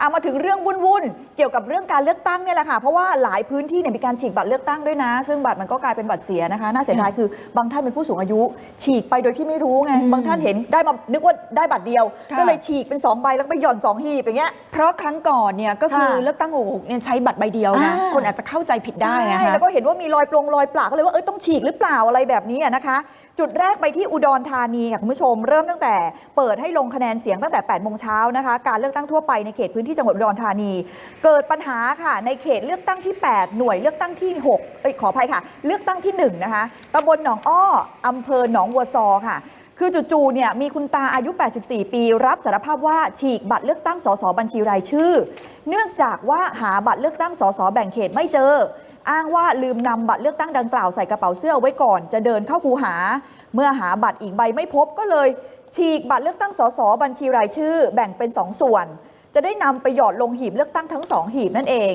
เอามาถึงเรื่องวุ่นๆ เกี่ยวกับเรื่องการเลือกตั้งเนี่ยแหละค่ะ เพราะว่าหลายพื้นที่เนี่ยมีการฉีกบัตรเลือกตั้งด้วยนะ ซึ่งบัตรมันก็กลายเป็นบัตรเสียนะคะ น่าเสียดายคือบางท่านเป็นผู้สูงอายุ ฉีกไปโดยที่ไม่รู้ไง บางท่านเห็นได้มา นึกว่าได้บัตรเดียวค่ะก็เลยฉีกเป็น 2 ใบแล้วก็ไปหย่อน 2 หีบอย่างเงี้ย เพราะครั้งก่อนเนี่ยก็คือค่ะเลือกตั้งหกเนี่ยใช้บัตรใบเดียวนะอ่าคนอาจจะเข้าใจผิดได้นะใช่คะแล้วก็เห็นว่ามีรอยปลงรอยปลาก็เลยว่าเอ้ยต้องฉีกหรือเปล่าอะไรแบบนี้อะนะคะ จุดแรกไปที่อุดรธานีค่ะคุณผู้ชม เริ่มตั้งแต่เปิดให้ลงคะแนนเสียงตั้งแต่8โมงเช้านะคะ การเลือกตั้งทั่วไปในเขตพื้นที่จังหวัดอุดรธานี เกิดปัญหาค่ะ ในเขตเลือกตั้งที่ 8 หน่วยเลือกตั้งที่6เอ้ยขออภัยค่ะ เลือกตั้งที่ 1 นะคะตำบลหนองอ้ออำเภอหนองวัวซอค่ะคือจู่ๆ เนี่ยมีคุณตาอายุ 84 ปี รับสารภาพว่าฉีกบัตรเลือกตั้งสสบัญชีรายชื่อ เนื่องจากว่าหาบัตรเลือกตั้งสสแบ่งเขตไม่เจอ อ้างว่าลืมนำบัตรเลือกตั้งดังกล่าวใส่กระเป๋าเสื้อไว้ก่อน จะเดินเข้าคูหา เมื่อหาบัตรอีกใบไม่พบก็เลย ฉีกบัตรเลือกตั้งสสบัญชีรายชื่อ แบ่งเป็น 2 ส่วน จะได้นำไปหยอดลงหีบเลือกตั้งทั้ง 2 หีบนั่นเอง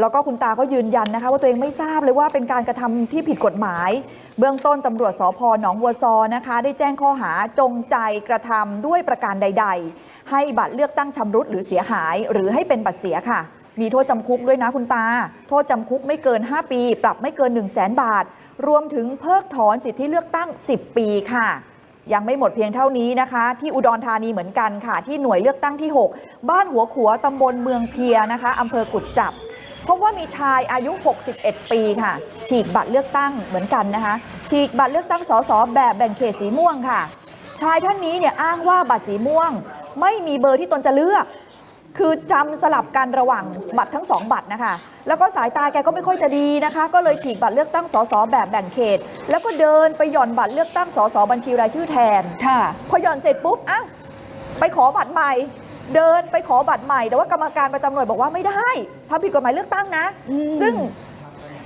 แล้วก็คุณตาก็ยืนยันนะคะ ว่าตัวเองไม่ทราบเลยว่าเป็นการกระทำที่ผิดกฎหมาย เบื้องต้นตำรวจสพหนองวัวซอนะคะ ได้แจ้งข้อหาจงใจกระทำด้วยประการใด ๆ ให้บัตรเลือกตั้งชำรุดหรือเสียหาย หรือให้เป็นบัตรเสียค่ะ มีโทษจำคุกด้วยนะคุณตา โทษจำคุกไม่เกิน 5 ปี ปรับไม่เกิน 1 0 0 0 0แบาท รวมถึงเพิกถอนสิทธิเลือกตั้ง 10 ปีค่ะ ยังไม่หมดเพียงเท่านี้นะคะ ที่อุดรธานีเหมือนกันค่ะ ที่หน่วยเลือกตั้งที่ 6 บ้านหัวขัวตำบลเมืองเพียนะคะอำเภอกุดจับพราะว่ามีชายอายุ 61 ปีค่ะ ฉีกบัตรเลือกตั้งเหมือนกันนะคะ ฉีกบัตรเลือกตั้งสสแบบแบ่งเขตสีม่วงค่ะ ชายท่านนี้เนี่ยอ้างว่าบัตรสีม่วง ไม่มีเบอร์ที่ตนจะเลือก คือจำสลับกันระหว่างบัตรทั้งสองบัตรนะคะ แล้วก็สายตาแกก็ไม่ค่อยจะดีนะคะ ก็เลยฉีกบัตรเลือกตั้งสสแบบแบ่งเขต แล้วก็เดินไปหย่อนบัตรเลือกตั้งสสบัญชีรายชื่อแทนค่ะพอหย่อนเสร็จปุ๊บอ้าวไปขอบัตรใหม่ เดินไปขอบัตรใหม่ แต่ว่ากรรมการประจำหน่วยบอกว่าไม่ได้ทำผิดกฎหมายเลือกตั้งนะอืมซึ่ง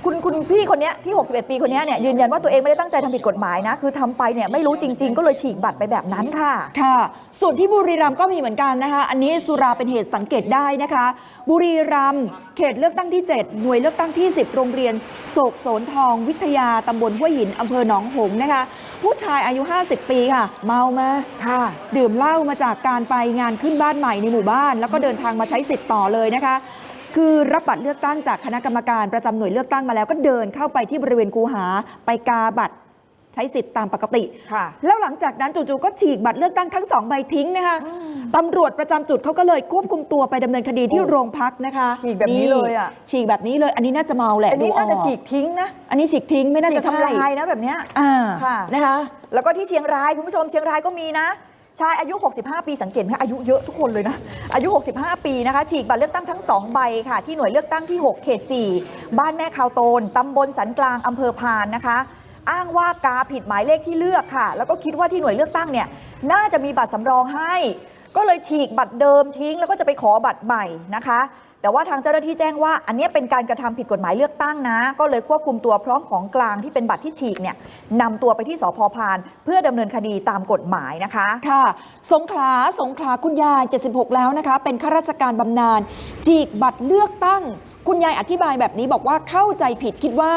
คุณคุณพี่คนเนี้ยที่ 61 ปีคนเนี้ยเนี่ยยืนยันว่าตัวเองไม่ได้ตั้งใจทำผิดกฎหมายนะ คือทำไปเนี่ยไม่รู้จริง ๆ ก็เลยฉีกบัตรไปแบบนั้นค่ะ ค่ะ ส่วนที่บุรีรัมย์ก็มีเหมือนกันนะคะ อันนี้สุราเป็นเหตุสังเกตได้นะคะ บุรีรัมย์เขตเลือกตั้งที่ 7 หน่วยเลือกตั้งที่ 10 โรงเรียนโศกโสนทอง วิทยาตำบลห้วยหินอำเภอหนองหงส์นะคะ ผู้ชายอายุ 50 ปีค่ะ เมามา ค่ะ ดื่มเหล้ามาจากการไปงานขึ้นบ้านใหม่ในหมู่บ้าน แล้วก็เดินทางมาใช้สิทธิ์ต่อเลยนะคะ คือรับบัตรเลือกตั้งจากคณะกรรมการประจำหน่วยเลือกตั้งมาแล้วก็เดินเข้าไปที่บริเวณคูหาไปกาบัตรใช้สิทธิ์ตามปกติค่ะแล้วหลังจากนั้นจู่ๆก็ฉีกบัตรเลือกตั้งทั้งสองใบทิ้งนะคะตำรวจประจำจุดเขาก็เลยควบคุมตัวไปดำเนินคดีที่โอ้โรงพักนะคะ ฉีกแบบนี้เลยอะฉีกแบบนี้เลย อันนี้น่าจะเมาแหละ อันนี้ดูอน่าจะอกฉีกทิ้งนะ อันนี้ฉีกทิ้งไม่น่าฉีจะกทำใช่ลายนะแบบเนี้ยอ่า ค่ะ นะคะ แล้วก็ที่เชียงรายคุณผู้ชมเชียงรายก็มีนะ ชายอายุ 65 ปีสังเกตไหมคะอายุเยอะทุกคนเลยนะ อายุ 65 ปีนะคะ ฉีกบัตรเลือกตั้งทั้ง 2 ใบค่ะ ที่หน่วยเลือกตั้งที่ 6 เขต 4 บ้านแม่คาวโตน ตำบลสันกลาง อำเภอพานนะคะ อ้างว่ากาผิดหมายเลขที่เลือกค่ะ แล้วก็คิดว่าที่หน่วยเลือกตั้งเนี่ย น่าจะมีบัตรสำรองให้ ก็เลยฉีกบัตรเดิมทิ้ง แล้วก็จะไปขอบัตรใหม่นะคะ แต่ว่าทางเจ้าหน้าที่แจ้งว่า อันเนี้ยเป็นการกระทำผิดกฎหมายเลือกตั้งนะ ก็เลยควบคุมตัวพร้อมของกลางที่เป็นบัตรที่ฉีกเนี่ยนำตัวไปที่สพพาน เพื่อดำเนินคดีตามกฎหมายนะคะ ค่ะ สงขลาสงขลาคุณยาย 76 แล้วนะคะ เป็นข้าราชการบำนาญฉีกบัตรเลือกตั้ง คุณยายอธิบายแบบนี้บอกว่าเข้าใจผิดคิดว่า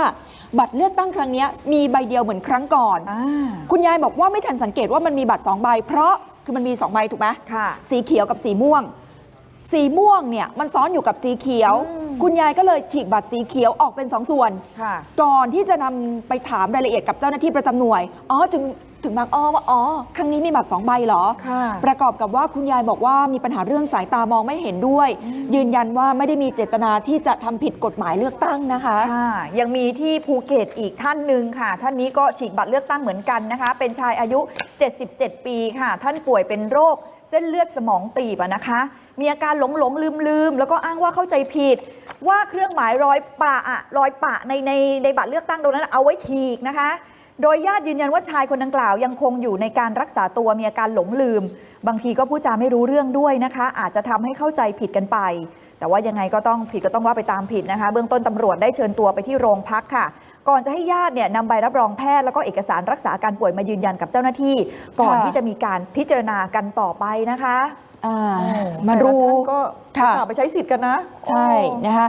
บัตรเลือกตั้งครั้งเนี้ยมีใบเดียวเหมือนครั้งก่อนอ่าคุณยายบอกว่าไม่ทันสังเกตว่ามันมีบัตรสองใบ เพราะคือมันมีสองใบถูกไหมค่ะสีเขียวกับสีม่วง สีม่วงเนี่ยมันซ้อนอยู่กับสีเขียวอืมคุณยายก็เลยฉีกบัตรสีเขียวออกเป็นสองส่วนค่ะก่อนที่จะนำไปถามรายละเอียดกับเจ้าหน้าที่ประจำหน่วย อ๋อถึงถึงบางอ้อว่าอ๋อ ครั้งนี้มีบัตรสองใบเหรอค่ะประกอบกับว่าคุณยายบอกว่ามีปัญหาเรื่องสายตามองไม่เห็นด้วย ยืนยันว่าไม่ได้มีเจตนาที่จะทำผิดกฎหมายเลือกตั้งนะคะค่ะยังมีที่ภูเก็ตอีกท่านหนึ่งค่ะ ท่านนี้ก็ฉีกบัตรเลือกตั้งเหมือนกันนะคะ เป็นชายอายุ 77 ปีค่ะ ท่านป่วยเป็นโรคเส้นเลือดสมองตีบอะนะคะ มีอาการหลงหลงลืมลืมแล้วก็อ้างว่าเข้าใจผิด ว่าเครื่องหมายรอยปะอะรอยปะในในในบัตรเลือกตั้งตรงนั้นเอาไว้ฉีกนะคะ โดยญาติยืนยันว่าชายคนดังกล่าวยังคงอยู่ในการรักษาตัวมีอาการหลงลืม บางทีก็พูดจาไม่รู้เรื่องด้วยนะคะ อาจจะทำให้เข้าใจผิดกันไปแต่ว่ายังไงก็ต้องผิดก็ต้องว่าไปตามผิดนะคะ เบื้องต้นตำรวจได้เชิญตัวไปที่โรงพักค่ะ ก่อนจะให้ญาติเนี่ยนำใบรับรองแพทย์แล้วก็เอกสารรักษาการป่วยมายืนยันกับเจ้าหน้าที่ ก่อนที่จะมีการพิจารณากันต่อไปนะคะ มาแต่ละดูท่านก็ค่ะอุตส่าห์ไปใช้สิทธิ์กันนะ ใช่นะคะ